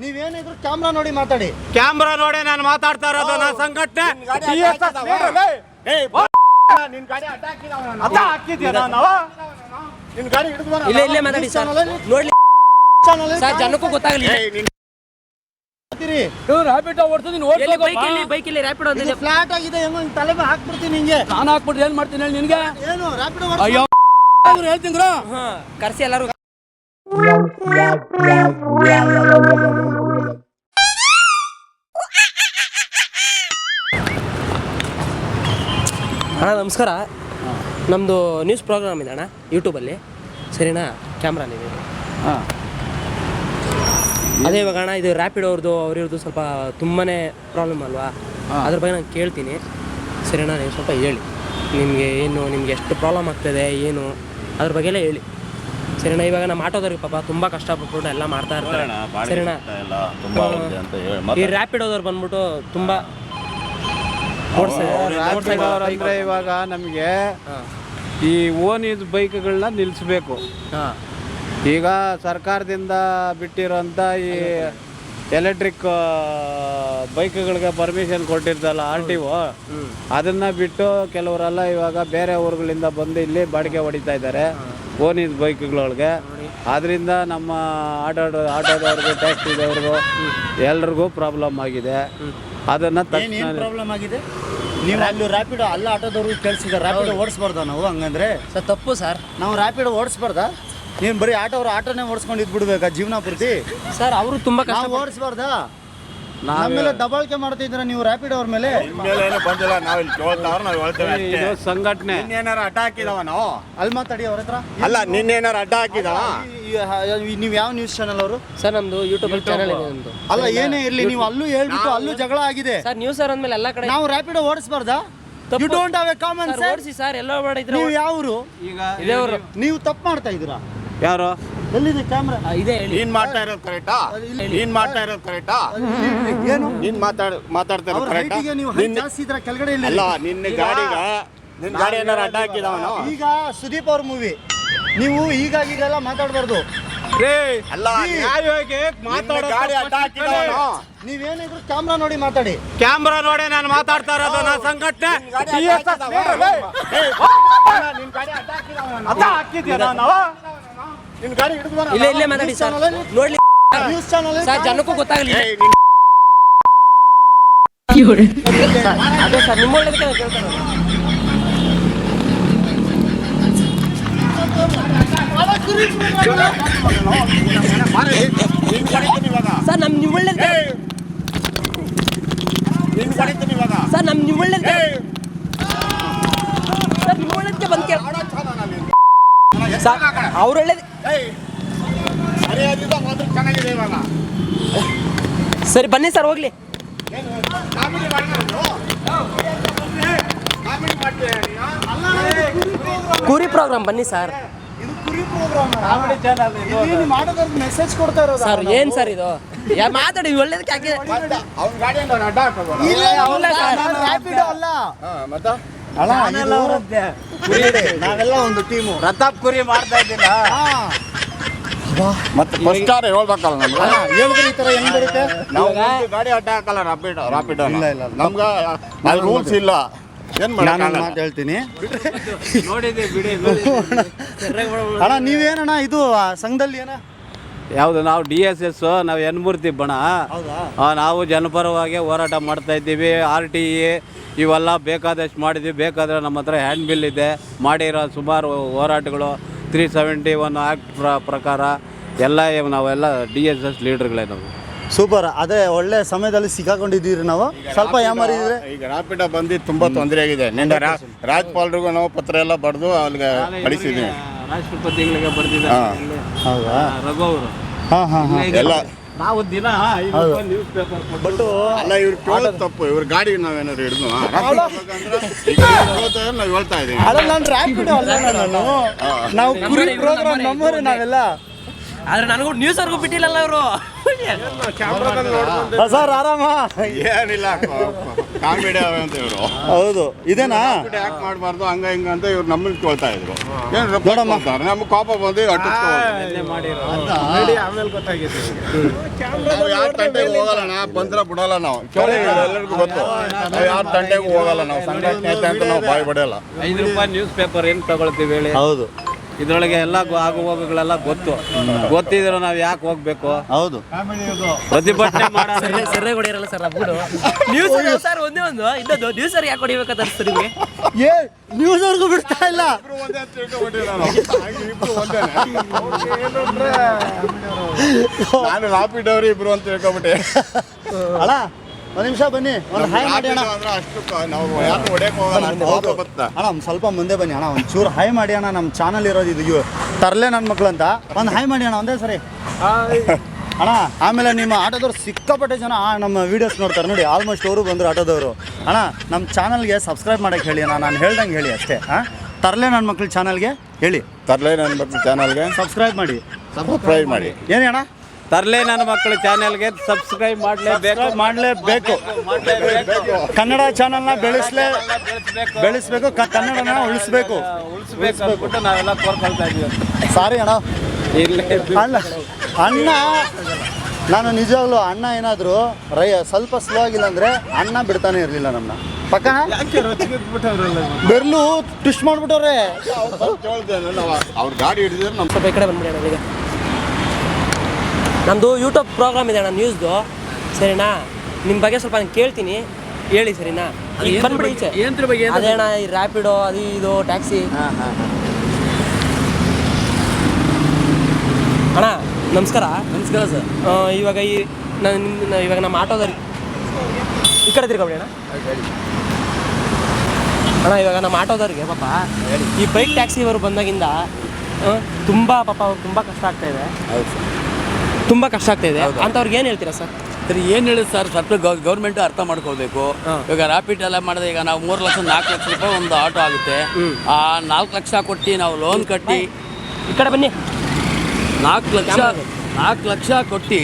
ನೀವೇನಿದ್ರು camera ನೋಡಿ ಮಾತಾಡಿ. Camera ನೋಡಿ ನಾನು ಮಾತಾಡ್ತಾ ಇರೋದು ನನ್ನ ಸಂಘಟನೆ ಇಲ್ಲೇ ಇಲ್ಲೇ ಮಾತಾಡಿ ಸರ್. ನೋಡ್ಲಿ. ಸರ್ ಜನಕ್ಕೂ ಗೊತ್ತಾಗಲಿ ಫ್ಲಾಟ್ ಆಗಿದೆ ಹೆಂಗೋ ತಲೆ ಹಾಕ್ಬಿಡ್ತೀನಿ ನಿಂಗೆ. ನಾನು ಹಾಕ್ಬಿಟ್ಟು ಏನ್ ಮಾಡ್ತೀನಿ ನಿನ್ಗೆ? ಏನು ರ್ಯಾಪಿಡ್ ಅಯ್ಯೋ. ಕರ್ಸಿ ಎಲ್ಲರೂ. ಅಣ್ಣ ನಮಸ್ಕಾರ. ನಮ್ಮದು ನ್ಯೂಸ್ ಪ್ರೋಗ್ರಾಮ್ ಇದೆ ಅಣ್ಣ ಯೂಟ್ಯೂಬಲ್ಲಿ ಸರಿನಾ? ಕ್ಯಾಮ್ರಾ ನೀವು ಅದೇ ಇವಾಗ ಅಣ್ಣ ಇದು ರ್ಯಾಪಿಡ್ ಅವ್ರದ್ದು ಅವ್ರಿವ್ರದ್ದು ಸ್ವಲ್ಪ ತುಂಬಾ ಪ್ರಾಬ್ಲಮ್ ಅಲ್ವಾ? ಅದ್ರ ಬಗ್ಗೆ ನಾನು ಕೇಳ್ತೀನಿ. ಸರಿನಾ ನೀವು ಸ್ವಲ್ಪ ಹೇಳಿ. ನಿಮಗೆ ಏನು ನಿಮ್ಗೆ ಎಷ್ಟು ಪ್ರಾಬ್ಲಮ್ ಆಗ್ತದೆ ಏನು? ಅದ್ರ ಬಗ್ಗೆ ಎಲ್ಲ ಹೇಳಿ. ಸರಿನಾ ಇವಾಗ ನಮ್ಮ ಆಟೋದವ್ರಿಗೆ ಪಾಪ ತುಂಬ ಕಷ್ಟಪಟ್ಬಿಟ್ಟು ಎಲ್ಲ ಮಾಡ್ತಾ ಇರ್ತಾರೆ. ಸರಿನಾ? ಈ ರ್ಯಾಪಿಡ್ ಅವ್ರು ಬಂದ್ಬಿಟ್ಟು ತುಂಬ ಅಂದ್ರೆ ಇವಾಗ ನಮಗೆ ಈ ಓನ್ ಇದ್ ಬೈಕ್ಗಳನ್ನ ನಿಲ್ಲಿಸ್ಬೇಕು ಹಾಂ. ಈಗ ಸರ್ಕಾರದಿಂದ ಬಿಟ್ಟಿರೋಂಥ ಈ ಎಲೆಕ್ಟ್ರಿಕ್ ಬೈಕ್ಗಳಿಗೆ ಪರ್ಮಿಷನ್ ಕೊಟ್ಟಿರ್ತಲ್ಲ ಆರ್ ಟಿ ಓ ಅದನ್ನ ಬಿಟ್ಟು ಕೆಲವರೆಲ್ಲ ಇವಾಗ ಬೇರೆ ಊರುಗಳಿಂದ ಬಂದು ಇಲ್ಲಿ ಬಾಡಿಗೆ ಹೊಡಿತಾ ಇದ್ದಾರೆ. ಓನ್ ಇದ್ ಬೈಕ್ಗಳೊಳಗೆ. ಅದರಿಂದ ನಮ್ಮ ಆಟೋ ಆಟೋದವ್ರಿಗೂ ಟ್ಯಾಕ್ಸಿದವ್ರಿಗೂ ಎಲ್ರಿಗೂ ಪ್ರಾಬ್ಲಮ್ ಆಗಿದೆ. ಅದನ್ನ ತಕ್ಷಣ ಪ್ರಾಬ್ಲಮ್ ಆಗಿದೆ? ನೀವು ಅಲ್ಲಿ ರ್ಯಾಪಿಡ್ ಅಲ್ಲ ಆಟೋದವ್ರು ಕಳಿಸಿದ ರ್ಯಾಪಿಡ್ ಓಡಿಸ್ಬಾರ್ದ ನಾವು ಹಂಗಂದ್ರೆ? ಸರ್ ತಪ್ಪು ಸರ್. ನಾವು ರ್ಯಾಪಿಡ್ ಓಡಿಸ್ಬಾರ್ದ? ನೀನು ಬರೀ ಆಟೋವ್ರು ಆಟೋನೇ ಓಡಿಸ್ಕೊಂಡು ಇದ್ಬಿಡ್ಬೇಕಾ ಜೀವನ ಪೂರ್ತಿ? ಸರ್ ಅವರು ತುಂಬ ಕಷ್ಟ ನಾವು ಓಡಿಸ್ಬಾರ್ದಾ? ನಮ್ಮೆಲ್ಲ ದಬಾಳಿಕೆ ಮಾಡ್ತಿದ್ರ ನೀವು ರ್ಯಾಪಿಡ್ ಅವ್ರ ಮೇಲೆ? ಮೇಲೆ ಏನು ಬಂದಿಲ್ಲ ನಾವು ಇಲ್ಲಿ ಕೇಳ್ತಾವ್ರ ನಾವು ಹೇಳ್ತೇವೆ ಅಷ್ಟೇ. ಇದು ಸಂಘಟನೆ. ಏನಾರ ಅಡ್ಡ ಹಾಕಿದವ ನಾವು ಅಲ್ಲಿ ಮಾತಾಡಿ ಅವ್ರ ಹತ್ರ. ಅಲ್ಲ ನಿನ್ನೇನಾರ ಅಡ್ಡ ಹಾಕಿದವ ನೀವು ಯಾವ ನ್ಯೂಸ್ ಚಾನಲ್ ಅವರು? ಸರ್ ನಮ್ದು ಯೂಟ್ಯೂಬ್ ಚಾನಲ್ ಇದೆ ನಮ್ಮದು ಅಲ್ಲ ಏನೇ ಇರ್ಲಿ ನೀವು ಅಲ್ಲೂ ಹೇಳ್ಬಿಟ್ಟು ಅಲ್ಲೂ ಜಗಳ ಆಗಿದೆ. ಸರ್ ನ್ಯೂಸ್ ಸರ್ ಅಂದಮೇಲೆ ಎಲ್ಲ ಕಡೆ ನಾವು rapid ಓಡಿಸ್ಬಾರ್ದಾ. You don't have a common sir ಓಡಿಸಿ ಸರ್ ಎಲ್ಲ ಮಾಡಿದ್ರೆ ನೀವು ಯಾವರು ಈಗ ನೀವು ತಪ್ಪು ಮಾಡ್ತಾ ಇದ್ದೀರಾ? ಯಾರು? ಎಲ್ಲಿದೆ ಕ್ಯಾಮ್ರಾ ಇದೆ ಹೇಳಿ. ನೀನ್ ಮಾಡ್ತಾ ಇರೋದು ಕರೆಕ್ಟಾ ನೀನ್ ಮಾಡ್ತಾ ಇರೋದು ಕರೆಕ್ಟಾ ಏನು? ನೀನ್ ಮಾತಾಡ ಮಾತಾಡ್ತಾ ಅವ್ರ ಇರೋದು ಕರೆಕ್ಟಾ ಹೈಟಿಗೆ ನೀವು height ಜಾಸ್ತಿ ಇದ್ರ ಕೆಳಗಡೆ ಇಲ್ಲ ಅಲ್ಲ ನಿನ್ನ ಗಾಡಿಗ ನಿನ್ ಗಾಡಿ ಏನಾರ ಅಡ್ಡ ಹಾಕಿದವನು ಈಗ ಸುದೀಪ್ ಅವ್ರ ಮೂವಿ ನೀವು ಈಗ ಈಗೆಲ್ಲ ಮಾತಾಡಬಾರ್ದು. ಅಲ್ಲ ನಿನ್ನ ಗಾಡಿ ಅಡ್ಡ ಹಾಕಿದವನು ನೀವೇನಿದ್ರು ಕ್ಯಾಮ್ರಾ ನೋಡಿ ಮಾತಾಡಿ. ಕ್ಯಾಮ್ರಾ ನೋಡಿ ನಾನು ಮಾತಾಡ್ತಾ ಇರೋದು ನನ್ನ ಸಂಘಟನೆ. ನಿನ್ ಗಾಡಿ ಅಡ್ಡ ಹಾಕಿದವನು ಅಡ್ಡ ಹಾಕಿದ್ಯಾ ನಾನು ನಿನ್ ಗಾಡಿ ಹಿಡಿದು ಬರ ಇಲ್ಲೇ ಇಲ್ಲೇ ಮಾತಾಡಿ ಸರ್. ನೋಡ್ಲಿ. ನ್ಯೂಸ್ ಚಾನಲ್ ಸರ್ ಜನಕ್ಕೂ ಗೊತ್ತಾಗಲಿ ಅದೇ ಸರ್ ನಿಮ್ಮ ಒಳ್ಳೇದಕ್ಕೆ ಸರ್ ನಮ್ಮ ನಿಮ್ಮ ಸರ್ ನಮ್ಮ ನಿಮ್ಮ ಸರ್ ನಿಮ್ಮ ಒಳ್ಳೇದಕ್ಕೆ ಬಂದು ಕೇಳ ಆಡೋ ಚಾನ ನಾನು ನಿನ್ಗೆ. ಸರ್ ಅವ್ರ ಒಳ್ಳೇದು ಸರಿ ಬನ್ನಿ ಸರ್ ಹೋಗ್ಲಿ. ಕುರಿ ಪ್ರೋಗ್ರಾಮ್ ಬನ್ನಿ ಸರ್. ಇದು ಕುರಿ ಪ್ರೋಗ್ರಾಮ್ ನೀವು ಮಾಡೋದ್ರಿಗೆ ಮೆಸೇಜ್ ಕೊಡ್ತಾ ಇರೋದು ಸರ್ ಏನ್ ಸರ್ ಇದು? ಯಾ ಮಾತಾಡಿ ಒಳ್ಳೇದಕ್ಕೆ ಅಲ್ಲ ಅಲ್ಲ ಇದು ಕುರಿ. ನಾವೆಲ್ಲ ಒಂದು ಟೀಮು ಪ್ರತಾಪ್ ಕುರಿ ಮಾಡ್ತಾ ಇದ್ದಿಲ್ಲ ಮತ್ತೆ ಫಸ್ಟ್ ಸ್ಟಾರ್ ಹೇಳ್ಬೇಕಲ್ಲ ನಮ್ಗೆ? ಹೇಳಿದ್ರೆ ಈ ತರ ಹೆಂಗ್ ಬರುತ್ತೆ? ನಾವು ಗಾಡಿ ಅಡ್ಡ ಹಾಕಲ್ಲ ರಾಪಿಡ್ ರಾಪಿಡ್ ಇಲ್ಲ, ಇಲ್ಲ. ನಮ್ಗ ಅಲ್ಲಿ ರೂಲ್ಸ್ ಇಲ್ಲ. ಏನ್ ನಾನು ಮಾಡಲ್ಲ ಮಾತು ಹೇಳ್ತೀನಿ. ನೋಡಿದೆ ಬಿಡಿ ಅಣ್ಣ ನೀವೇನಣ್ಣ ಇದು ಆ, ಸಂಘದಲ್ಲಿ ಏನ? ಯಾವುದು ನಾವು ಡಿ ಎಸ್ ಎಸ್ ನಾವು ಎನ್ಮೂರ್ತಿ ಬಣ. ಆ, ನಾವು ಜನಪರವಾಗಿ ಹೋರಾಟ ಮಾಡ್ತಾ ಇದ್ದೀವಿ. ಆರ್ ಟಿ ಇ ಇವೆಲ್ಲ ಬೇಕಾದಷ್ಟು ಮಾಡಿದ್ವಿ. ಬೇಕಾದರೆ ನಮ್ಮ ಹತ್ರ ಹ್ಯಾಂಡ್ ಬಿಲ್ ಇದೆ. ಮಾಡಿರೋ ಸುಮಾರು ಹೋರಾಟಗಳು. ತ್ರೀ ಸೆವೆಂಟಿ ಒನ್ ಆ್ಯಕ್ಟ್ ಪ್ರ ಪ್ರಕಾರ ಎಲ್ಲ ಇವ್ ನಾವೆಲ್ಲ ಡಿ ಎಸ್ ಎಸ್ ಲೀಡರ್ಗಳೇ ನಾವು. ಸೂಪರ್. ಅದೇ ಒಳ್ಳೆ ಸಮಯದಲ್ಲಿ ಸಿಕ್ಕಾಕೊಂಡಿದ್ದೀರಿ ನಾವು. ಸ್ವಲ್ಪ ಯಾಮಾರಿದ್ರೆ ಈಗ ರಾಪಿಡ ಬಂದು ತುಂಬಾ ತೊಂದರೆ ಆಗಿದೆ. ನಿನ್ನೆ ರಾ- ರಾಜ್ಪಾಲ್ರಿಗೂ ನಾವು ಪತ್ರ ಎಲ್ಲ ಬರೆದು ಅಲ್ಲಿಗೆ ಕಳಿಸಿದ್ವಿ. ರಾಷ್ಟ್ರಪತಿಗಳಿಗೆ. ಬರ್ತಿದ್ದಾರೆ ಹೌದಾ? ರಘು ಅವರು. ಹಾ ಹಾ ಹಾ. ಎಲ್ಲ ನಾವು ದಿನ. ನ್ಯೂಸ್ ಪೇಪರ್ ಬಟ್ ಅಲ್ಲ ಇವ್ರು ಕೇಳೋದು ತಪ್ಪು. ಇವ್ರ ಗಾಡಿ ನಾವೇನಾದ್ರು ಹಿಡಿದು ನಾವು ಹೇಳ್ತಾ ಇದೀವಿ. ಅಲ್ಲ ನಾನು ರ್ಯಾಪಿಡ್ ಅಲ್ಲ ನಾನು ನಾವು ಕುರಿ ಪ್ರೋಗ್ರಾಮ್ ನಮ್ಮವ್ರೆ ನಾವೆಲ್ಲ. ಆದ್ರೆ ನನಗೂ ನ್ಯೂಸ್ ಅವ್ರಿಗೂ ಬಿಟ್ಟಿಲ್ಲಲ್ಲ ಇವರು. ಸರ್ ಆರಾಮ? ಏನಿಲ್ಲ ಕಾಮಿಡಿ ಅಂತ ಇವರು. ಹೌದು ಇದೇನಾ? ಯಾಕೆ ಮಾಡಬಾರ್ದು ಹಂಗ ಹಿಂಗ ಅಂತ ಇವ್ರು ನಮ್ಮನ್ನ ಕೇಳ್ತಾ ಇದ್ರು. ಏನು ನೋಡಮ್ಮ. ನಮ್ಗೆ ಕೋಪ ಬಂದು ಯಾರ ತಂಟೆಗೆ ಹೋಗಲ್ಲ ಬಂದ್ರೆ ಬಿಡಲ್ಲ ನಾವು. ಕೇಳಿ ಎಲ್ಲರಿಗೂ ಗೊತ್ತು. ನಾವು ಯಾರ ತಂಟೆಗೂ ಹೋಗಲ್ಲ ನಾವು. ಸಂಘಟನೆ ಐತೆ ಅಂತ ನಾವು ಬಾಯ್ ಬಿಡಲ್ಲ ಐದು ರೂಪಾಯಿ ನ್ಯೂಸ್ ಪೇಪರ್ ಏನು ತಗೊಳ್ತೀವಿ ಹೇಳಿ? ಹೌದು. ಇದ್ರೊಳಗೆ ಎಲ್ಲ ಗೊ- ಆಗು ಹೋಗುಗಳೆಲ್ಲ ಗೊತ್ತು. ಗೊತ್ತಿದ್ರು ನಾವು ಯಾಕೆ ಹೋಗ್ಬೇಕು? ಹೌದು. ಪ್ರತಿಭಟನೆ ಮಾಡ ಸರ್ರೆ ಹೊಡಿಯರಲ್ಲ ಸರ್ ನಮ್ಗೂ ನ್ಯೂಸ್ ಸರ್ ಒಂದೇ ಒಂದು ಇನ್ನೊಂದು ನ್ಯೂಸ್ ಅವ್ರಿಗೆ ಯಾಕೆ ಹೊಡಿಬೇಕಂತ ಅನಿಸ್ತು ನಿಮಗೆ? ಏ ನ್ಯೂಸ್ ಅವ್ರಿಗೂ ಬಿಡ್ತಾ ಇಲ್ಲ. ಒಂದೇ ತಿಳ್ಕೊಂಡ್ಬಿಟ್ಟಿಲ್ಲ ನಾವು. ಹಾಗೆ ಇಬ್ರು ಒಂದೇನೆ. ನಾನು ರಾಪಿಡ್ ಅವ್ರು ಇಬ್ರು ಅಂತ ತಿಳ್ಕೊಬಿಟ್ಟೆ. ಅಣ್ಣ ಒಂದ್ ನಿಮಿಷ ಬನ್ನಿ ಒಂದು ಹಾಯ್ ಮಾಡಿ ಅಣ್ಣ. ಅಂದ್ರೆ ಅಷ್ಟು ನಾವು ಯಾರು ಹೊಡೆಯಕ್ ಹೋಗಲ್ಲ ಅಷ್ಟು ಕೋಪ ಬತ್ತ ಅಣ್ಣ ಒಂದ್ ಸ್ವಲ್ಪ ಮುಂದೆ ಬನ್ನಿ ಅಣ್ಣ ಒಂದು ಚೂರು ಹಾಯ್ ಮಾಡಿ ಅಣ್ಣ ನಮ್ಮ ಚಾನಲ್ ಇರೋದು ಇದು ಇವು. ತರ್ಲೆ ನನ್ನ ಮಕ್ಳು ಅಂತ. ಒಂದು ಹಾಯ್ ಮಾಡಿ ಅಣ್ಣ ಒಂದೇ ಸರಿ. ಅಣ್ಣ ಆಮೇಲೆ ನಿಮ್ಮ ಆಟೋದವ್ರು ಸಿಕ್ಕಾಪಟ್ಟೆ ಜನ ಆ, ನಮ್ಮ ವೀಡಿಯೋಸ್ ನೋಡ್ತಾರೆ. ನೋಡಿ ಆಲ್ಮೋಸ್ಟ್ ಅವರು ಬಂದರು ಆಟೋದವರು. ಅಣ್ಣ ನಮ್ಮ ಚಾನಲ್ಗೆ ಸಬ್ಸ್ಕ್ರೈಬ್ ಮಾಡಕ್ಕೆ ಹೇಳಿ ಅಣ್ಣ ನಾನು ಹೇಳ್ದಂಗೆ ಹೇಳಿ ಅಷ್ಟೇ ಹಾಂ ತರ್ಲೆ ನನ್ನ ಮಕ್ಳು ಚಾನಲ್ಗೆ ಹೇಳಿ. ತರ್ಲೆ ನನ್ನ ಚಾನಲ್ಗೆ ಸಬ್ಸ್ಕ್ರೈಬ್ ಮಾಡಿ. ಸಬ್ಸ್ಕ್ರೈಬ್ ಮಾಡಿ. ಏನೇ ಅಣ್ಣ? ತರ್ಲೆ ನನ್ನ ಮಕ್ಕಳ ಚಾನೆಲ್ಗೆ ಸಬ್ಸ್ಕ್ರೈಬ್ ಮಾಡಲೇಬೇಕು ಮಾಡಲೇಬೇಕು ಕನ್ನಡ ಚಾನಲ್ನ ಬೆಳೆಸಲೇ ಬೆಳೆಸ್ಬೇಕು ಕ- ಕನ್ನಡನ ಉಳಿಸ್ಬೇಕು. ಉಳಿಸ್ಬೇಕು ಅಂದ್ಬಿಟ್ಟು ನಾವೆಲ್ಲ ಕೋರ್ಕೊಳ್ತಾ ಇದ್ದೀವಿ ಸಾರಿ ಅಣ್ಣ. ಇಲ್ಲೇ ಅಣ್ಣ ಅಣ್ಣ ನಾನು ನಿಜವಾಗ್ಲೂ ಅಣ್ಣ ಏನಾದರೂ ರೈ ಸ್ವಲ್ಪ ಸ್ಲೋ ಆಗಿಲ್ಲ ಅಂದರೆ ಅಣ್ಣ ಬಿಡ್ತಾನೆ ಇರಲಿಲ್ಲ ನಮ್ಮನ್ನ ಪಕ್ಕ? ಬೆರ್ಲು ಟ್ವಿಸ್ಟ್ ಮಾಡಿಬಿಟ್ಟವ್ರೆ. ಅವ್ರು ಗಾಡಿ ಹಿಡಿದ್ರೆ ನಮ್ಮ ಸ್ವಲ್ಪ ಈ ಕಡೆ ಬಂದ್ಬಿಡಿ ಈಗ. ನಮ್ಮದು ಯೂಟ್ಯೂಬ್ ಪ್ರೋಗ್ರಾಮ್ ಇದೆ ಅಣ್ಣ ನ್ಯೂಸ್ದು ಸರಿನಾ? ನಿಮ್ಮ ಬಗ್ಗೆ ಸ್ವಲ್ಪ ನಾನು ಕೇಳ್ತೀನಿ. ಹೇಳಿ ಸರಿನಾ? ಬಂದ್ಬಿಡಿ ಈಚೆ. ಬಗ್ಗೆ ಏನ್ ಅದೇ ಅಣ್ಣ ಈ ರ್ಯಾಪಿಡೋ ಅದು ಇದು ಟ್ಯಾಕ್ಸಿ ಅಣ್ಣ ನಮಸ್ಕಾರ. ನಮಸ್ಕಾರ ಸರ್. ಆ, ಇವಾಗ ಈ ನಾನು ನಿಮ್ಮ ಇವಾಗ ನಮ್ಮ ಆಟೋದಲ್ಲಿ ಈ ಕಡೆ ತಿರ್ಕೊಬಿಡಿ ಅಣ್ಣ. ಅಣ್ಣ ಇವಾಗ ನಮ್ಮ ಆಟೋದವ್ರಿಗೆ ಪಾಪ ಈ ಬೈಕ್ ಟ್ಯಾಕ್ಸಿ ಅವರು ಬಂದಾಗಿಂದ ಆ, ತುಂಬ ಪಾಪ ಅವ್ರು ತುಂಬ ಕಷ್ಟ ಆಗ್ತಾ ಇದೆ. ತುಂಬ ಕಷ್ಟ ಆಗ್ತಾ ಇದೆ. ಅಂಥವ್ರಿಗೆ ಏನು ಹೇಳ್ತೀರಾ ಸರ್? ಸರಿ ಏನು ಹೇಳಿದ್ ಸರ್ ಸ್ವಲ್ಪ ಗೌರ್ಮೆಂಟ್ ಅರ್ಥ ಮಾಡ್ಕೋಬೇಕು ಇವಾಗ ರಾಪಿಡ್ ಎಲ್ಲ ಮಾಡಿದ್ರೆ ಈಗ ನಾವು ಮೂರು ಲಕ್ಷ ನಾಲ್ಕು ಲಕ್ಷ ರೂಪಾಯಿ ಒಂದು ಆಟೋ ಆಗುತ್ತೆ. ಆ ನಾಲ್ಕು ಲಕ್ಷ ಕೊಟ್ಟು ನಾವು ಲೋನ್ ಕಟ್ಟಿ ಈ ಕಡೆ ಬನ್ನಿ. ನಾಲ್ಕು ಲಕ್ಷ ನಾಲ್ಕು ಲಕ್ಷ ಕೊಟ್ಟು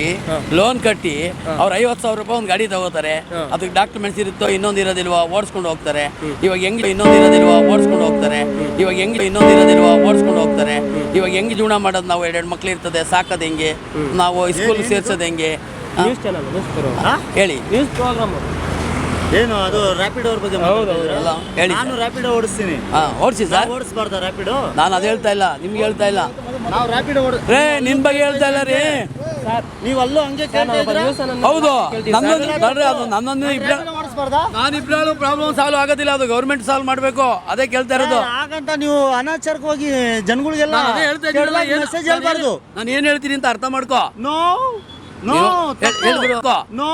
ಲೋನ್ ಕಟ್ಟಿ ಅವ್ರು ಐವತ್ತು ಸಾವಿರ ರೂಪಾಯಿ ಒಂದು ಗಾಡಿ ತಗೋತಾರೆ. ಅದಕ್ಕೆ ಡಾಕ್ಯುಮೆಂಟ್ಸ್ ಇರುತ್ತೋ ಇನ್ನೊಂದು ಇರೋದಿಲ್ವಾ ಓಡಿಸ್ಕೊಂಡು ಹೋಗ್ತಾರೆ. ಇವಾಗ ಹೆಂಗ್ ಇನ್ನೊಂದು ಇರೋದಿಲ್ವಾ ಓಡಿಸ್ಕೊಂಡು ಹೋಗ್ತಾರೆ. ಇವಾಗ ಹೆಂಗ್ ಇನ್ನೊಂದು ಇರೋದಿಲ್ವಾ ಓಡಿಸ್ಕೊಂಡು ಹೋಗ್ತಾರೆ. ಇವಾಗ ಹೆಂಗ್ ಜೀವನ ಮಾಡೋದು ನಾವು ಎರಡೆರಡು ಮಕ್ಳು ಇರ್ತದೆ ಸಾಕೋದು ಹೆಂಗೆ? ನಾವು ಸ್ಕೂಲ್ ಸೇರ್ಸೋದು ಹೆಂಗೆ? ಹೇಳಿ. ನ್ಯೂಸ್ ಪ್ರೋಗ್ರಾಮು ಏನು ಅದು ರ್ಯಾಪಿಡ್ ಅವ್ರ ಬಗ್ಗೆ ಅಲ್ಲ, ಹೇಳಿ. ನಾನು ರ್ಯಾಪಿಡ್ ಓಡಿಸ್ತೀನಿ. ಹಾ ಓಡಿಸಿ ಸರ್. ಓಡಿಸ್ಬಾರ್ದ ರ್ಯಾಪಿಡ್ ನಾನು ಅದು ಹೇಳ್ತಾ ಇಲ್ಲ ನಿಮ್ಗೆ ಹೇಳ್ತಾ ಇಲ್ಲ. ನಾವು ರ್ಯಾಪಿಡ್ ಓಡ ರೇ ನಿನ್ ಬಗ್ಗೆ ಹೇಳ್ತಾ ಇಲ್ಲ ರೀ. ನೀವು ಅಲ್ಲೂ ಹಂಗೆ ಕೇಳ್ತಾ? ಹೌದು ನನ್ನೊಂದು ನೋಡ್ರಿ ಅದು ನನ್ನೊಂದು ಇಬ್ರ ಓಡಿಸ್ಬಾರ್ದಾ? ಪ್ರಾಬ್ಲಮ್ ಸಾಲ್ವ್ ಆಗೋದಿಲ್ಲ ಅದು ಗೌರ್ಮೆಂಟ್ ಸಾಲ್ವ್ ಮಾಡಬೇಕು. ಅದೇ ಕೇಳ್ತಾ ಇರೋದು. ಹಾಗಂತ ನೀವು ಅನಾಚಾರಕ್ಕೆ ಹೋಗಿ ಜನಗಳಿಗೆಲ್ಲ ನಾನು ಅದೇ ಹೇಳ್ತಾ ಇದ್ದೀನಲ್ಲ, ಏನು- ಮೆಸೇಜ್ ಹೇಳ್ಬಾರ್ದು. ನಾನು ಏನು ಹೇಳ್ತೀನಿ ಅಂತ ಅರ್ಥ ಮಾಡ್ಕೋ. ನೋ ನೋ ಹೇಳ್ಬಿಡು. ನೋ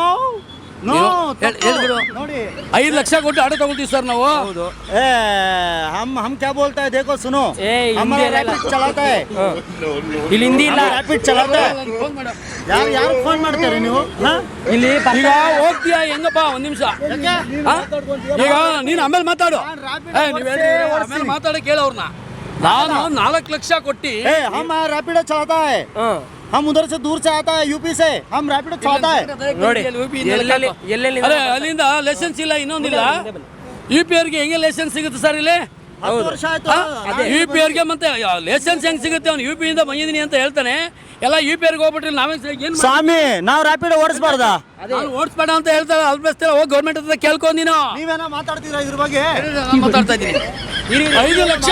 ಐದು ಲಕ್ಷ ಕೊಟ್ಟು ಆಟೋ ತಗೊಳ್ತೀವಿ ಸರ್ ನಾವು. ಹೌದು. ಹಮ್ हम हम क्या ಸುನು. देखो सुनो ಇಲ್ಲಿ ಹಿಂದಿ ಇಲ್ಲ. रैपिड चलाता है ಯಾರು ಫೋನ್ ಮಾಡ್ತಾರೆ ನೀವು? ಇಲ್ಲಿ ಈಗ ಹೋಗ್ತೀಯಾ ಹೆಂಗಪ್ಪ? ಒಂದ್ ನಿಮಿಷ. ಈಗ ನೀನು ಆಮೇಲೆ ಮಾತಾಡು. rapid ಏ, ನೀವ್ ನಾನು ನಾಲ್ಕು ಲಕ್ಷ ಕೊಟ್ಟಿ ए, हम हाँ हम उधर से दूर से आता है यूपी से हम रैपिडो चलाता है ನೋಡಿ ಎಲ್ಲೆಲ್ಲಿ ಎಲ್ಲೆಲ್ಲಿ ಅದೇ ಅಲ್ಲಿಂದ ಲೈಸೆನ್ಸ್ ಇಲ್ಲ ಇನ್ನೊಂದಿಲ್ಲ ಯು ಪಿ ಅವ್ರಿಗೆ ಹೆಂಗೆ ಲೈಸೆನ್ಸ್ ಸಿಗುತ್ತೆ ಸರ್ ಇಲ್ಲಿ ಹತ್ತು ವರ್ಷ ಆಯ್ತು ಯು ಪಿ ಅವ್ರಿಗೆ ಮತ್ತೆ ಲೈಸೆನ್ಸ್ ಹೆಂಗ್ ಸಿಗುತ್ತೆ ಅವ್ನು ಯು ಪಿ ಇಂದ ಬಂದಿದ್ದೀನಿ ಅಂತ ಹೇಳ್ತಾನೆ. ಎಲ್ಲ ಯು ಪಿ ಅವ್ರಿಗೆ ಹೋಗ್ಬಿಟ್ರಿ ನಾವೇ ಏನು ಸ್ವಾಮಿ ನಾವು ರ್ಯಾಪಿಡ್ ಓಡಿಸ್ಬಾರ್ದ? ಓಡಿಸ್ಬೇಡ ಅಂತ ಹೇಳ್ತಾರೆ ಅಲ್ಬಸ್ತಿಲ್ಲ ಹೋಗಿ ಗೌರ್ಮೆಂಟ್ ಹತ್ರ ಕೇಳ್ಕೊಂಡ್ ನೀನು. ನೀವೇನೋ ಮಾತಾಡ್ತೀರಾ ಇದ್ರ ಬಗ್ಗೆ? ನಾನು ಮಾತಾಡ್ತಾ ಇದ್ದೀನಿ. ಐದು ಲಕ್ಷ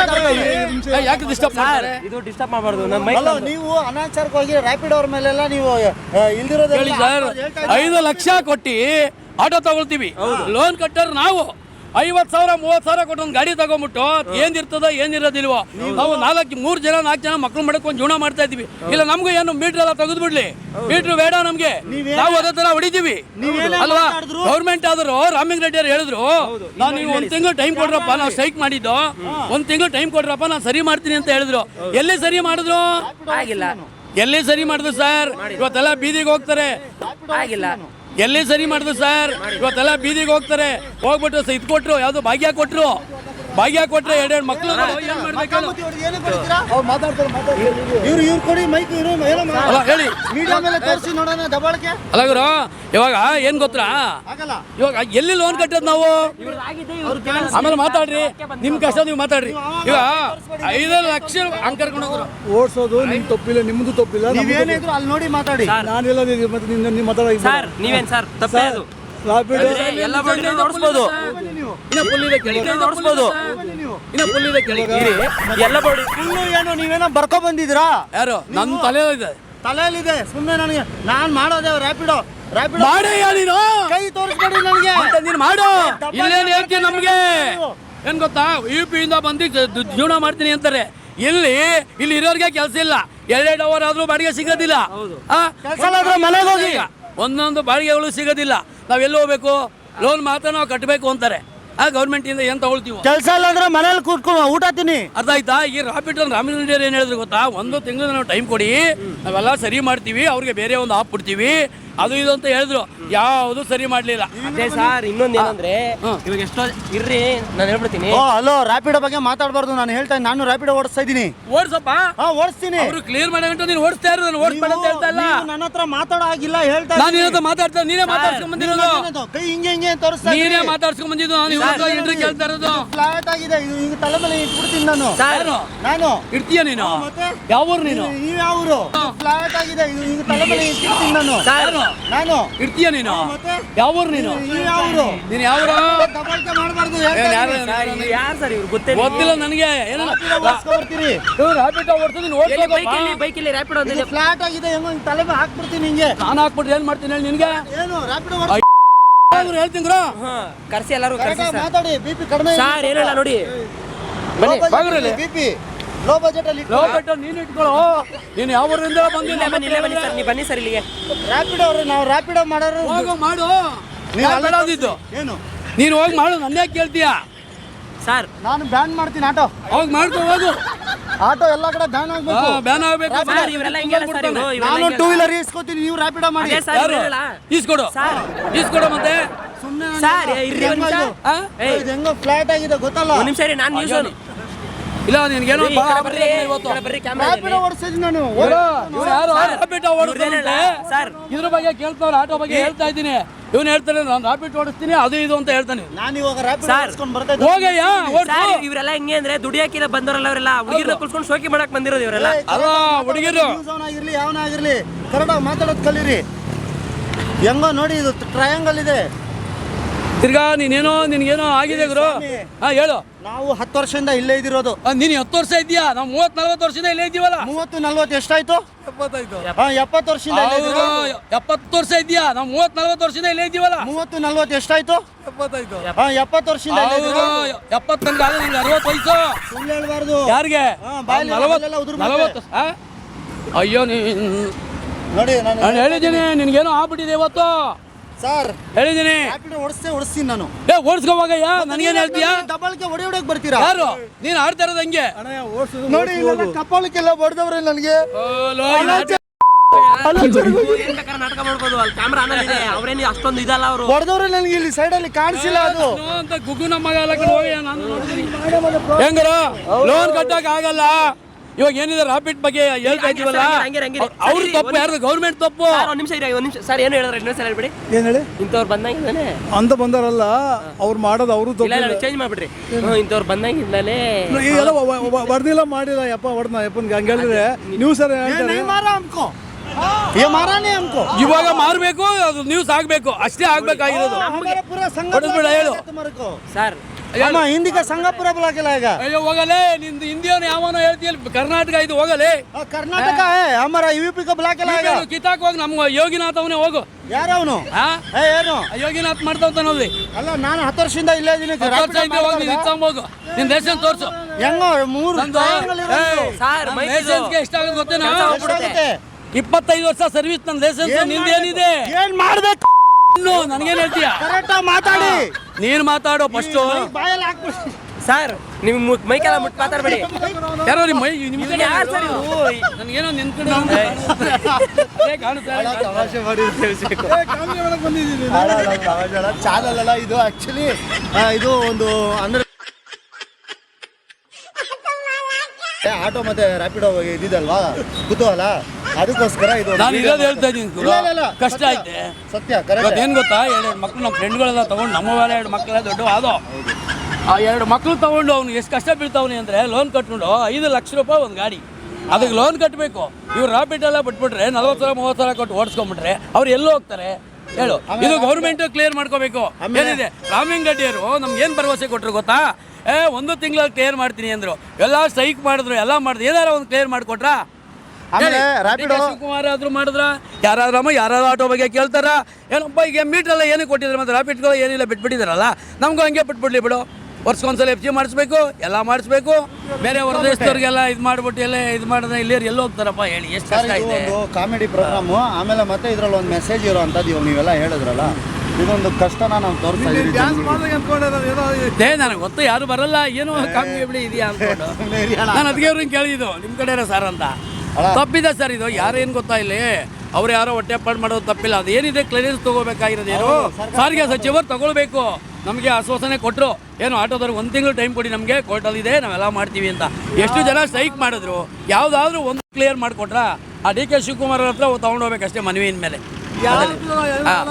ಯಾಕೆ ಡಿಸ್ಟರ್ಬ್ ಮಾಡ್ತಾರೆ? ಇದು ಡಿಸ್ಟರ್ಬ್ ಮಾಡಬಾರ್ದು. ನಮ್ಮ ಮೈಕ್ ನೀವು ಅನಾಚಾರಕ್ಕೆ ಹೋಗಿ ರೈಪಿಡ್ ಅವ್ರ ಮೇಲೆಲ್ಲ ನೀವು ಇಲ್ದಿರೋದು. ಐದು ಲಕ್ಷ ಕೊಟ್ಟು ಆಟೋ ತಗೊಳ್ತೀವಿ. ಲೋನ್ ಕಟ್ಟರ್ ನಾವು. ಐವತ್ತು ಸಾವಿರ ಮೂವತ್ತು ಸಾವಿರ ಕೊಟ್ಟು ಒಂದು ಗಾಡಿ ತಗೊಂಬಿಟ್ಟು ಏನಿರ್ತದೋ ಏನಿರೋದಿಲ್ವೋ ನಾವು ನಾಲ್ಕು ಮೂರು ಜನ ನಾಲ್ಕು ಜನ ಮಕ್ಳು ಮಾಡ್ಕೊಂಡು ಜೀವನ ಮಾಡ್ತಾ ಇದೀವಿ ಇಲ್ಲ ನಮಗೂ ಏನು ಮೀಟರ್ ಎಲ್ಲ ತೆಗೆದು ಬಿಡ್ಲಿ. ಮೀಟರ್ ಬೇಡ ನಮ್ಗೆ. ನಾವು ಅದೇ ತರ ಹೊಡಿತೀವಿ. ಅಲ್ವಾ? ಗೌರ್ಮೆಂಟ್ ಆದ್ರು ರಾಮಿಂಗ್ ರೆಡ್ಡಿ ಅವರು ಹೇಳಿದ್ರು ನಾನು ನೀವು ಒಂದು ತಿಂಗಳು ಟೈಮ್ ಕೊಡ್ರಪ್ಪ ನಾವು ಸ್ಟ್ರೈಕ್ ಮಾಡಿದ್ದು. ಒಂದು ತಿಂಗಳು ಟೈಮ್ ಕೊಡ್ರಪ್ಪ ನಾನು ಸರಿ ಮಾಡ್ತೀನಿ ಅಂತ ಹೇಳಿದ್ರು. ಎಲ್ಲಿ ಸರಿ ಮಾಡಿದ್ರು? ಆಗಿಲ್ಲ. ಎಲ್ಲಿ ಸರಿ ಮಾಡಿದ್ರು ಸರ್? ಇವತ್ತೆಲ್ಲ ಬೀದಿಗೆ ಹೋಗ್ತಾರೆ. ಆಗಿಲ್ಲ. ಎಲ್ಲಿ ಸರಿ ಮಾಡಿದ್ರು ಸರ್? ಇವತ್ತೆಲ್ಲ ಬೀದಿಗೆ ಹೋಗ್ತಾರೆ. ಹೋಗ್ಬಿಟ್ಟು ಇದು ಇದ್ ಯಾವುದು ಭಾಗ್ಯ ಕೊಟ್ರು. ಭಾಗ್ಯ ಕೊಟ್ರೆ ಎರಡೆರಡು ಮಕ್ಕಳು? ಇವ್ರು ಇವ್ರು ಕೊಡಿ ಮೈಕ್ ಇವ್ರು ಅಲ್ಲ ಹೇಳಿ. ಮೀಡಿಯಾ ಮೇಲೆ ತೋರಿಸಿ ನೋಡೋಣ ದಬಾಳಿಕೆ. ಅಲ್ಲ ಗುರು ಇವಾಗ ಏನ್ ಗೊತ್ತಾ? ಆಗಲ್ಲ. ಇವಾಗ ಎಲ್ಲಿ ಲೋನ್ ಕಟ್ಟೋದು ನಾವು? ಆಮೇಲೆ ಮಾತಾಡ್ರಿ. ನಿಮ್ ಕಷ್ಟ ನೀವು ಮಾತಾಡ್ರಿ. ಇವಾಗ ಐದು ಲಕ್ಷ ಹಂಗ್ ಕರ್ಕೊಂಡು ಓಡಿಸೋದು ನಿಮ್ ತಪ್ಪಿಲ್ಲ ನಿಮ್ದು ತಪ್ಪಿಲ್ಲ ನೀವೇನಿದ್ರು ಅಲ್ಲಿ ನೋಡಿ ಮಾತಾಡಿ. ನಾನೆಲ್ಲ ಮತ್ತೆ ನಿನ್ನ ನಿಮ್ಮ ಮಾತಾಡ ಸರ್ ನೀವೇನ್ ಸರ್? ತಪ್ಪೇ ಅದು. ಎಲ್ಲ ಓಡಿಸ್ಬೋದು ಇನ್ನ ಫುಲ್ ಇದೆ ಕೇಳಿ. ಓಡಿಸ್ಬೋದು ಇನ್ನ ಫುಲ್ ಇದೆ ಕೇಳಿ. ಎಲ್ಲ ಬೋರ್ಡ್ ಫುಲ್ಲು ಏನು ನೀವೇನೋ ಬರ್ಕೊ ಬಂದಿದ್ದೀರಾ? ಯಾರು? ನನ್ನ ತಲೆ ಇದೆ ತಲೆಯಲ್ಲಿದೆ. ಸುಮ್ಮನೆ ನನಗೆ ನಾನ್ ಮಾಡೋದೇ ರ್ಯಾಪಿಡೋ ರ್ಯಾಪಿಡೋ ಮಾಡಿ ನೀನು? ಕೈ ತೋರಿಸ್ಬೇಡಿ ನನಗೆ. ನೀನು ಮಾಡು? ಇಲ್ಲೇನು ಹೇಳ್ತೀನಿ ನಮಗೆ? ಏನ್ ಗೊತ್ತಾ? ಯು ಪಿ ಇಂದ ಬಂದು ಜೀವನ ಮಾಡ್ತೀನಿ ಅಂತಾರೆ. ಇಲ್ಲಿ ಇಲ್ಲಿ ಇರೋರಿಗೆ ಕೆಲಸ ಇಲ್ಲ. ಎರಡೆರಡು ಅವರ್ ಆದ್ರೂ ಬಾಡಿಗೆ ಸಿಗೋದಿಲ್ಲ. ಮನೆಗೆ ಹೋಗಿ. ಒಂದೊಂದು ಬಾಡಿಗೆಗಳು ಸಿಗೋದಿಲ್ಲ. ನಾವ್ ಎಲ್ಲಿ ಹೋಗ್ಬೇಕು? ಲೋನ್ ಮಾತ್ರ ನಾವು ಕಟ್ಟಬೇಕು ಅಂತಾರೆ. ಆ ಗೌರ್ಮೆಂಟ್ ಇಂದ ಏನ್ ತಗೊಳ್ತೀವಿ? ಕೆಲಸ ಇಲ್ಲ ಅಂದ್ರೆ ಮನೇಲಿ ಕೂತ್ಕೊಂಡು ಊಟ ತಿನ್ನಿ. ಅರ್ಥ ಆಯ್ತಾ? ಈ ರಾಪಿಡ್ ರಾಮಲಿಂಗೇರ್ ಏನ್ ಹೇಳಿದ್ರು ಗೊತ್ತಾ? ಒಂದು ತಿಂಗಳು ನಾವು ಟೈಮ್ ಕೊಡಿ ನಾವೆಲ್ಲ ಸರಿ ಮಾಡ್ತೀವಿ ಅವ್ರಿಗೆ ಬೇರೆ ಒಂದು ಆಪ್ ಬಿಡ್ತೀವಿ ಅದು ಇದು ಅಂತ ಹೇಳಿದ್ರು. ಯಾವುದು ಸರಿ ಮಾಡ್ಲಿಲ್ಲ. ಅದೇ ಸರ್ ಇನ್ನೊಂದ್ ಏನಂದ್ರೆ ಇವಾಗ ಎಷ್ಟೋ ಇರ್ರಿ ನಾನು ಹೇಳ್ಬಿಡ್ತೀನಿ. ಓ ಹಲೋ ರ್ಯಾಪಿಡೋ ಬಗ್ಗೆ ಮಾತಾಡಬಾರ್ದು ನಾನು ಹೇಳ್ತಾ ಇದ್ದೀನಿ, ನಾನು ರಾಪಿಡ್ ಓಡಿಸ್ತಾ ಇದ್ದೀನಿ. ಓಡ್ಸಪ್ಪ? ಹಾ ಓಡಿಸ್ತೀನಿ. ಅವರು ಕ್ಲಿಯರ್ ಮಾಡಿ ಅಂತ ನೀನು ಓಡಿಸ್ತಾ ಇರೋದು ನಾನು ಓಡಿಸ್ಬೇಡ ಅಂತ ಹೇಳ್ತಾ ಇಲ್ಲ. ನೀವು ನನ್ನ ಹತ್ರ ಮಾತಾಡೋ ಆಗಿಲ್ಲ ಹೇಳ್ತಾ ನಾನು ಹತ್ರ ಮಾತಾಡ್ತಾ ನೀನೇ ಮಾತಾಡ್ಸ್ಕೊಂಡ್ ಬಂದಿರೋದು. ಇದ್ದೀನಿ. ಕೈ ಹಿಂಗೆ ಹಿಂಗೆ ತೋರಿಸ್ತಾ ನೀನೇ ಮಾತಾಡ್ಸ್ಕೊಂಡ್ ಬಂದಿದ್ದು ನಾನು ಇವಾಗ ಎಂಟ್ರಿ ಕೇಳ್ತಾ ಇರೋದು. ಫ್ಲಾಟ್ ಆಗಿದೆ ಇದು ಹಿಂಗೆ ತಲೆ ಮೇಲೆ ಇಟ್ಬಿಡ್ತೀನಿ ನಾನು. ಯಾರು ನಾನು ಇರ್ತೀಯ ನೀನು? ಮತ್ತೆ? ಯಾವ ಊರು ನೀನು? ನೀವು ಯಾವ್ರು? ಫ್ಲಾಟ್ ಆಗಿದೆ ಇದು ಹಿಂಗೆ ತಲೆ ಮೇಲೆ ಇಟ್ಬಿಡ್ತೀನಿ ನಾನು. ಯಾರು ನಾನು. ಇರ್ತೀಯ ನೀನು? ಮತ್ತೆ? ಯಾವ ಊರು ನೀನು ಯಾವ್ರು? ನೀನು? ಯಾವ ಯಾರು ಸರ್ ಇವ್ರು? ಗೊತ್ತೇ ಗೊತ್ತಿಲ್ಲ ನನಗೆ. ಏನೋ ರಾಪಿಡ್ ಬೈಕ್ ನೀನು ಓಡಿಸ್ಬೇಕು ಬೈಕಲ್ಲಿ ರಾಪಿಡ್ ಇದು ಫ್ಲಾಟ್ ಆಗಿದೆ. ಹೆಂಗೋ ಹಿಂಗೆ ತಲೆ ಹಾಕ್ಬಿಡ್ತೀನಿ ನಿಂಗೆ. ನಾನು ಹಾಕ್ಬಿಟ್ಟು ಏನ್ ಮಾಡ್ತೀನಿ ಹೇಳಿ ನಿನ್ಗೆ? ಏನು? ರಾಪಿಡ್ ಹೇಳ್ತೀನಿ ಕರ್ಸಿ ಎಲ್ಲರೂ ಮಾತಾಡಿ. ಬಿ ಬಿಪಿ ಕಡಿಮೆ ಸರ್ ಏನಿಲ್ಲ ನೋಡಿ. ಬಾಗ್ರಲ್ಲಿ. ಬಿಪಿ ಲೋ ಬಜೆಟ್ ಅಲ್ಲಿ ಲೋ ಬಜೆಟ್ ನೀನು ಇಟ್ಕೊಳ್ಳೋ ನೀನು ಯಾವ ಊರಿಂದ ಬಂದಿಲ್ಲ ಇಲ್ಲೇ ಬನ್ನಿ ಬನ್ನಿ ಸರ್ ನೀ ಬನ್ನಿ ಸರ್ ಇಲ್ಲಿಗೆ. ರಾಪಿಡೋ ಅವ್ರು ನಾವು ರಾಪಿಡೋ ಮಾಡೋರು ಹೋಗೋ ಮಾಡು. ನೀನು ನೀವು ಅಲ್ಲೇ ಬೇಡದಿದ್ದು ಏನು? ನೀನು ಹೋಗಿ ಮಾಡು ನನ್ನ ಯಾಕೆ ಕೇಳ್ತೀಯಾ? ಸರ್. ನಾನು ಬ್ಯಾನ್ ಮಾಡ್ತೀನಿ ಆಟೋ. ಹೋಗಿ ಮಾಡ್ಕೊ ಹೋಗು. ಆಟೋ ಎಲ್ಲ ಕಡೆ ಬ್ಯಾನ್ ಆಗ್ಬೇಕು. ಬ್ಯಾನ್ ಆಗ್ಬೇಕು ಸರ್ ಇವರೆಲ್ಲ ಹಿಂಗೆಲ್ಲ ಸರ್ ಇವರು ನಾನು ಟೂ ವೀಲರ್ ಇಸ್ಕೊತೀನಿ ನೀವು ರ್ಯಾಪಿಡೋ ಮಾಡಿ. ಸರ್ ಇಸ್ಕೊಡು ಈಸ್ಕೊಡು. ಸರ್. ಇಸ್ಕೊಡು ಮತ್ತೆ. ಸುಮ್ಮನೆ ಸರ್ ಇರ್ರಿ ಒಂದು ನಿಮಿಷ. ಇದು ಹೆಂಗೋ ಫ್ಲಾಟ್ ಆಗಿದೆ ಗೊತ್ತಲ್ಲ? ಒಂದು ನಿಮಿಷ ರೀ ನಾನು ನ್ಯೂಸ್ ಇಲ್ಲ ನಿನ್ಗೆ ರಾಪಿಡ್ ಇದ್ರ ಬಗ್ಗೆ ಕೇಳ್ತಾವ್ರ ಆಟೋ ಬಗ್ಗೆ ಹೇಳ್ತಾ ಇದ್ದೀನಿ. ಇವ್ನು ಹೇಳ್ತಾನೆ ನಾನು ರಾಪಿಡ್ ಓಡಿಸ್ತೀನಿ ಅದು ಇದು ಅಂತ ಹೇಳ್ತಾನೆ. ನಾನು ಇವಾಗ. ಓಡಿಸ್ಕೊಂಡು ಹೋಗಯ್ಯ ಇವರೆಲ್ಲ ಹೆಂಗೆ ಅಂದ್ರೆ ದುಡಿಯಾಕಿಲ್ಲ ಬಂದವರಲ್ಲ ಅವರೆಲ್ಲ ಹುಡುಗಿರ ಕುಲ್ಸ್ಕೊಂಡು ಶೋಕಿ ಮಾಡಕ್ ಬಂದಿರೋದು ಇವರೆಲ್ಲ. ಅಲ್ಲ ಹುಡುಗಿರು. ಆಗಿರ್ಲಿ ಯಾವನಾಗಿರ್ಲಿ ಕನ್ನಡ ಮಾತಾಡೋದು ಕಲೀರಿ. ಹೆಂಗೋ ನೋಡಿ ಇದು ಟ್ರಯಾಂಗಲ್ ಇದೆ. ತಿರ್ಗಾ ನೀನೇನೋ ನಿನ್ಗೇನೋ ಆಗಿದೆ ಗುರು. ಹಾ ಹೇಳು. ನಾವು ಹತ್ತು ವರ್ಷದಿಂದ ಇಲ್ಲೇ ಇದಿರೋದು ನೀನು ಹತ್ತು ವರ್ಷ ಇದೆಯಾ ನಾವು ಮೂವತ್ ನಲ್ವತ್ತು ವರ್ಷದಿಂದ ಇಲ್ಲೇ ಇದ್ದೀವಲ್ಲ? ಮೂವತ್ತು ನಲ್ವತ್ತು ಎಷ್ಟಾಯ್ತು? ಎಪ್ಪತ್ತೈದು. ಹಾ ಎಪ್ಪತ್ತು ವರ್ಷದಿಂದ ಇಲ್ಲೇ. ಎಪ್ಪತ್ತು ವರ್ಷ ಇದೆಯಾ ನಾವು ಮೂವತ್ ನಲ್ವತ್ತು ವರ್ಷದಿಂದ ಇಲ್ಲೇ ಇದ್ದೀವಲ್ಲ? ಮೂವತ್ತು ನಲ್ವತ್ತು ಎಷ್ಟಾಯ್ತು? ಎಪ್ಪತ್ತೈದು. ಹಾ ಎಪ್ಪತ್ತು ವರ್ಷದಿಂದ ಇಲ್ಲೇ ಇದ್ದೀರಾ? ಇದ್ದೀರೋದು. ಎಪ್ಪತ್ತು ನನ್ಗೆ ಅರವತ್ತು ವಯಸ್ಸು. ಸುಳ್ಳು ಹೇಳ್ಬಾರ್ದು. ಯಾರಿಗೆ? ಹಾ, ಬಾಯಲ್ಲಿ ನಲವತ್ತು ಉದುರು ಬರುತ್ತೆ. ನಲವತ್ತು ಆ? ಅಯ್ಯೋ ನೀನು ನೋಡಿ ನಾನು ನಾನು ಹೇಳಿದ್ದೀನಿ ನಿನಗೇನೋ ಆಗ್ಬಿಟ್ಟಿದೆ ಇವತ್ತು. ಸರ್ ಹೇಳಿದೀನಿ ಓಡಿಸ್ತೇ ಓಡಿಸ್ತೀನಿ ನಾನು. ಏ ಓಡಿಸ್ಕೋವಾಗಯ್ಯ? ನನಗೇನು ಹೇಳ್ತೀಯಾ? ದಬ್ಬಾಳಿಕೆ ಹೊಡಿ ಹೊಡಿಯಕ್ ಬರ್ತೀರಾ? ಯಾರು? ನೀನು ಆಡ್ತಾ ಇರೋದು ಹಂಗೆ. ನೋಡಿ ಇಲ್ಲೆಲ್ಲ ಕಪಾಳಕ್ಕೆಲ್ಲ ಬಡ್ದವ್ರೆ ನನಗೆ. ನಾಟಕ ಮಾಡ್ಬೋದು ಅಲ್ಲಿ ಕ್ಯಾಮ್ರಾ ಇದೆ. ಅವ್ರೇನು ಅಷ್ಟೊಂದು ಇದಲ್ಲ ಅವರು. ಹೊಡೆದವ್ರೆ ನನಗೆ ಇಲ್ಲಿ ಸೈಡಲ್ಲಿ ಕಾಣಿಸಿಲ್ಲ ಅದು. ಅಂತ ಗುಗ್ಗು ನಮ್ಮ ಮಗ ಎಲ್ಲ ಹೋಗಿ ನಾನು. ಹೆಂಗರು? ಲೋನ್ ಕಟ್ಟಕ್ ಆಗಲ್ಲ. ಇವಾಗ ಏನಿದೆ ರಾಪಿಡ್ ಬಗ್ಗೆ ಹೇಳ್ತಾ ಇದೀವಲ್ಲ ಅವ್ರ ತಪ್ಪು ಯಾರು ಗೌರ್ಮೆಂಟ್ ತಪ್ಪು? ಒಂದು ನಿಮಿಷ ಇರಿ ಒಂದು ನಿಮಿಷ. ಸರ್ ಏನು ಹೇಳಿದ್ರೆ ಇನ್ನೊಂದು ಸರ್ ಹೇಳ್ಬಿಡಿ. ಏನು ಹೇಳಿ? ಇಂಥವ್ರು ಬಂದಾಗಿದ್ದಾನೆ ಅಂತ ಬಂದಾರಲ್ಲ ಅವ್ರು ಮಾಡೋದು ಅವರು ತಪ್ಪು ಚೇಂಜ್ ಮಾಡ್ಬಿಡ್ರಿ. ಇಂಥವ್ರು ಬಂದಾಗಿದ್ದಾನೆ ಈಗೆಲ್ಲ ಬರ್ದಿಲ್ಲ ಮಾಡಿಲ್ಲ ಯಪ್ಪ ಹೊಡ್ನ ಯಪ್ಪನ್ಗೆ ಹಂಗೆ ಹೇಳಿದ್ರೆ ನೀವು ಸರ್ ಇವಾಗ ಮಾರ್ಬೇಕು ಅದು ನ್ಯೂಸ್ ಆಗ್ಬೇಕು ಅಷ್ಟೇ ಆಗ್ಬೇಕಾಗಿರೋದು. ಹೇಳು. ಸರ್ ಅಮ್ಮ ಹಿಂದಿಕ ಸಂಗಪುರ ಬ್ಲಾಕ್ ಇಲ್ಲ ಈಗ. ಅಯ್ಯೋ ಹೋಗಲೇ ನಿಂದು ಹಿಂದಿಯವನು ಯಾವನೋ ಹೇಳ್ತೀಯ ಕರ್ನಾಟಕ ಇದು ಹೋಗಲೇ. ಕರ್ನಾಟಕ ಏ, ಅಮರ ಯುಪಿ ಕ ಬ್ಲಾಕ್ ಇಲ್ಲ ಕಿತಾಕ್ ಹೋಗಿ ನಮ್ಗೆ ಯೋಗಿನಾಥ್ ಅವನೇ ಹೋಗು ಯಾರು ಅವನು ಏನು? ಯೋಗಿನಾಥ್ ಮಾಡ್ತಾ ನೋಡಿ ಅಲ್ಲ ನಾನು ಹತ್ತು ವರ್ಷದಿಂದ ಇಲ್ಲೇ ಇದ್ದೀನಿ ನೀನು ಹೋಗು. ನಿನ್ ದೇಶ ತೋರ್ಸು. ಹೆಂಗೋ ಮೂರು ನಂದು ಇಷ್ಟ ಇಪ್ಪತ್ತೈದು ವರ್ಷ ಸರ್ವಿಸ್ ನನ್ನ ಲೈಸೆನ್ಸ್ ನಿಂದೇನಿದೆ? ಏನ್ ಮಾಡ್ಬೇಕು? ಇನ್ನು ಮಾಡ್ದೆನ್ ಹೇಳ್ತೀಯ? ಮಾತಾಡಿ. ನೀನ್ ಮಾತಾಡೋ ಫಸ್ಟ್ ಸರ್ ನಿಮ್ ಮೈಕೆಲ್ಲ ಮುಟ್ಟು ಮಾತಾಡ್ಬೇಡಿ. ಯಾರೋ ನಿಮ್ಮ ಮೈ ನಿಮ್ ಇವ್ರು ಯಾರು ಸರ್ ಇವ್ರು? ನನಗೇನೋ ನಿಂತ್ಕೊಂಡು ಅದೇ ಕಾಣುತ್ತೆ ತಮಾಷೆ ಮಾಡಿ ಚಾನಲ್ ಅಲ್ಲ ಇದು ಆಕ್ಚುಲಿ ಇದು ಒಂದು ಅಂದ್ರೆ ಆಟೋ ಮತ್ತೆ ರ್ಯಾಪಿಡೋ ಇದಿದಲ್ವಾ ಕುತೂಹಲ ಅದಕ್ಕೋಸ್ಕರ ಇದು ನಾನು ಇರೋದು ಹೇಳ್ತಾ ಇದ್ದೀನಿ ಇಲ್ಲ, ಇಲ್ಲ, ಇಲ್ಲ. ಕಷ್ಟ ಸತ್ಯ. ಐತೆ. ಸತ್ಯ ಇವತ್ತು ಕರೆಕ್ಟ್ ಏನು ಗೊತ್ತಾ? ಎರಡು ಮಕ್ಳು ನಮ್ಮ ಫ್ರೆಂಡ್ಗಳೆಲ್ಲ ತಗೊಂಡು ನಮ್ಮ ಮೇಲೆ ಎರಡು ಮಕ್ಕಳೆಲ್ಲ ದೊಡ್ಡ ಆದೋ ಆ ಎರಡು ಮಕ್ಳು ತಗೊಂಡು ಅವ್ನು ಎಷ್ಟು ಕಷ್ಟ ಬೀಳ್ತಾವನಿ ಅಂದರೆ ಲೋನ್ ಕಟ್ಕೊಂಡು ಐದು ಲಕ್ಷ ರೂಪಾಯಿ ಒಂದು ಗಾಡಿ. ಅದಕ್ಕೆ ಲೋನ್ ಕಟ್ಟಬೇಕು ಇವ್ರು ರಾಪಿಡ್ ಎಲ್ಲ ಬಿಟ್ಬಿಟ್ರೆ ನಲ್ವತ್ತು ಸಾವಿರ ಮೂವತ್ತು ಸಾವಿರ ಕೊಟ್ಟು ಓಡಿಸ್ಕೊಂಡ್ಬಿಟ್ರೆ ಅವ್ರು ಎಲ್ಲೋ ಹೋಗ್ತಾರೆ? ಹೇಳು. ಇದು ಗೌರ್ಮೆಂಟ್ ಕ್ಲಿಯರ್ ಮಾಡ್ಕೋಬೇಕು. ಏನಿದೆ? ರಾಮಿಂಗ್ ಗಡ್ಡಿಯರು ನಮ್ಗೆ ಏನು ಭರವಸೆ ಕೊಟ್ಟರು ಗೊತ್ತಾ? ಏ ಒಂದು ತಿಂಗಳಲ್ಲಿ ಕ್ಲಿಯರ್ ಮಾಡ್ತೀನಿ ಅಂದರು. ಎಲ್ಲ ಸ್ಟ್ರೈಕ್ ಮಾಡಿದ್ರು ಎಲ್ಲ ಮಾಡಿದ್ರು. ಏನಾರ ಒಂದು ಕ್ಲಿಯರ್ ಮಾಡಿಕೊಟ್ರಾ? ಆಮೇಲೆ ರ್ಯಾಪಿಡೋ ಶಿವಕುಮಾರ್ ಆದ್ರೂ ಮಾಡಿದ್ರ? ಯಾರಾದ್ರಮ್ಮ ಯಾರಾದ್ರೂ ಆಟೋ ಬಗ್ಗೆ ಕೇಳ್ತಾರ? ಏನಪ್ಪ ಈಗ ಎಲ್ಲ ಏನಕ್ಕೆ ಕೊಟ್ಟಿದ್ರು ಮತ್ತೆ ರಾಪಿಡ್ಗಳು ಏನಿಲ್ಲ ಬಿಟ್ಬಿಟ್ಟಿದಾರಲ್ಲ? ನಮಗೂ ಹಂಗೆ ಬಿಟ್ಬಿಡ್ಲಿ ಬಿಡು. ವರ್ಷಕ್ಕೊಂದ್ಸಲ ಎಫ್ ಜಿ ಮಾಡಿಸ್ಬೇಕು ಎಲ್ಲ ಮಾಡಿಸ್ಬೇಕು. ಬೇರೆ ಹೊರ ದೇಶದವ್ರಿಗೆಲ್ಲ ಇದು ಮಾಡ್ಬಿಟ್ಟು ಎಲ್ಲ ಇದು ಮಾಡಿದ್ರೆ ಇಲ್ಲಿ ಎಲ್ಲಿ ಹೋಗ್ತಾರಪ್ಪ ಹೇಳಿ ಎಷ್ಟು ಕಷ್ಟ ಇದು ಇದೆ. ಒಂದು ಕಾಮಿಡಿ ಪ್ರೋಗ್ರಾಮು ಆಮೇಲೆ ಮತ್ತೆ ಇದ್ರಲ್ಲಿ ಒಂದು ಮೆಸೇಜ್ ಇರೋ ಅಂಥದ್ದು ಇವಾಗ ನೀವೆಲ್ಲ ಹೇಳಿದ್ರಲ್ಲ ಇದೊಂದು ಕಷ್ಟನ ನಾವು ತೋರಿಸ್ತಾ ಏ ನನಗೆ ಗೊತ್ತು ಯಾರು ಬರಲ್ಲ ಏನೋ ಕಾಮಿಡಿ ಬಿಡಿ ಇದೆಯಾ ಅಂತ ನಾನು ಅದಕ್ಕೆ ಅವ್ರನ್ನ ಕೇಳಿದ್ದು ನಿಮ್ಮ ಕಡೆ ಸರ್ ಅಂತ. ತಪ್ಪಿದೆ ಸರ್ ಇದು ಯಾರೇನು ಗೊತ್ತಾ ಇಲ್ಲಿ? ಅವ್ರು ಯಾರೋ ಹೊಟ್ಟೆಪಾಡು ಮಾಡೋದು ತಪ್ಪಿಲ್ಲ. ಅದೇನಿದೆ? ಕ್ಲಿಯರೆನ್ಸ್ ಏನು? ಸಾರಿಗೆ ಸಚಿವರು ತಗೊಳ್ಬೇಕು. ನಮಗೆ ಆಶ್ವಾಸನೆ ಕೊಟ್ಟರು ಏನು ಆಟೋದವ್ರಿಗೆ ಒಂದು ತಿಂಗಳು ಟೈಮ್ ಕೊಡಿ ನಮಗೆ ಕೋರ್ಟಲ್ಲಿದೆ ನಾವೆಲ್ಲ ಮಾಡ್ತೀವಿ ಅಂತ. ಎಷ್ಟು ಜನ ಸ್ಟ್ರೈಕ್ ಮಾಡಿದ್ರು? ಯಾವುದಾದ್ರೂ ಒಂದು ಕ್ಲಿಯರ್ ಮಾಡಿಕೊಟ್ರಾ? ಆ ಡಿ ಕೆ ಶಿವಕುಮಾರ್ ಹತ್ರ ತೊಗೊಂಡೋಗ್ಬೇಕಷ್ಟೇ ಮನವಿಯ ಮೇಲೆ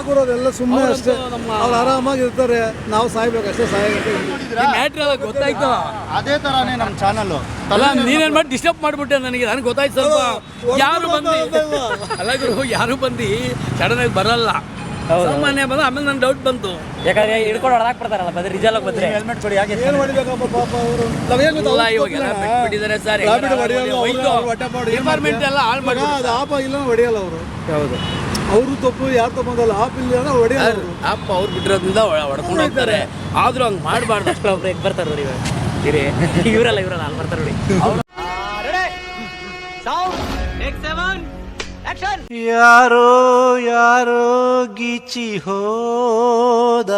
ಕೊಡೋದೆಲ್ಲ ಸುಮ್ಮನೆ ಅಷ್ಟೇ. ಅವ್ರು ಆರಾಮಾಗಿ ಇರ್ತಾರೆ. ನಾವು ಸಾಯ್ಬೇಕು ಅಷ್ಟೇ ಸಾಯಬೇಕು. ಮ್ಯಾಟ್ರ್ ಎಲ್ಲ ಗೊತ್ತಾಯ್ತು. ಅದೇ ತರಾನೇ ನಮ್ಮ ಚಾನಲ್ ಅಲ್ಲ ನೀನೇನ್ ಮಾಡಿ ಡಿಸ್ಟರ್ಬ್ ಮಾಡ್ಬಿಟ್ಟೆ ನನಗೆ? ನನಗೆ ಗೊತ್ತಾಯ್ತು ಸ್ವಲ್ಪ. ಯಾರು ಬಂದು ಅಲ್ಲ ಗುರು ಯಾರು ಬಂದು ಸಡನ್ ಆಗಿ ಬರಲ್ಲ. ಸಾಮಾನ್ಯ ಬಂದ ಆಮೇಲೆ ನನ್ನ ಡೌಟ್ ಬಂತು. ಯಾಕಂದ್ರೆ ಹಿಡ್ಕೊಂಡು ಹೊಡೆದಾಕ್ ಬರ್ತಾರಲ್ಲ ಬದ್ರೆ ರಿಜಲ್ ಬಂದ್ರೆ. ಹೆಲ್ಮೆಟ್ ಕೊಡಿ ಯಾಕೆ ಏನು ಹೊಡಿಬೇಕಪ್ಪ ಪಾಪ ಅವರು? ನಾವೇನು ಅಲ್ಲ ಇವಾಗೆಲ್ಲ ಬಿಟ್ಟಿದ್ದಾರೆ ಸರ್. ಡಿಪಾರ್ಟ್ಮೆಂಟ್ ಎಲ್ಲ ಹಾಳು ಮಾಡಿ ಅದು ಆಪ ಇಲ್ಲ ಹೊಡೆಯಲ್ಲ ಅವರು. ಹೌದು. ಅವರು ತಪ್ಪು ಯಾರು ತಪ್ಪು ಅಂತಲ್ಲ ಆಪ್ ಇಲ್ಲ ಅಂದ್ರೆ ಹೊಡೆಯಲ್ಲ ಆಪ್ ಅವ್ರು ಬಿಟ್ಟಿರೋದ್ರಿಂದ ಹೊಡ್ಕೊಂಡು ಹೋಗ್ತಾರೆ. ಆದ್ರೂ ಹಂಗೆ ಮಾಡಬಾರ್ದು. ಅಷ್ಟು ಈಗ ಬರ್ತಾರೆ ನೋಡಿ ಇವರಲ್ಲ ಇವರಲ್ಲ ಅಲ್ಲಿ ಬರ್ತಾರೆ ನೋಡಿ. ಯಾರೋ ಯಾರೋ ಗೀಚಿ ಹೋದ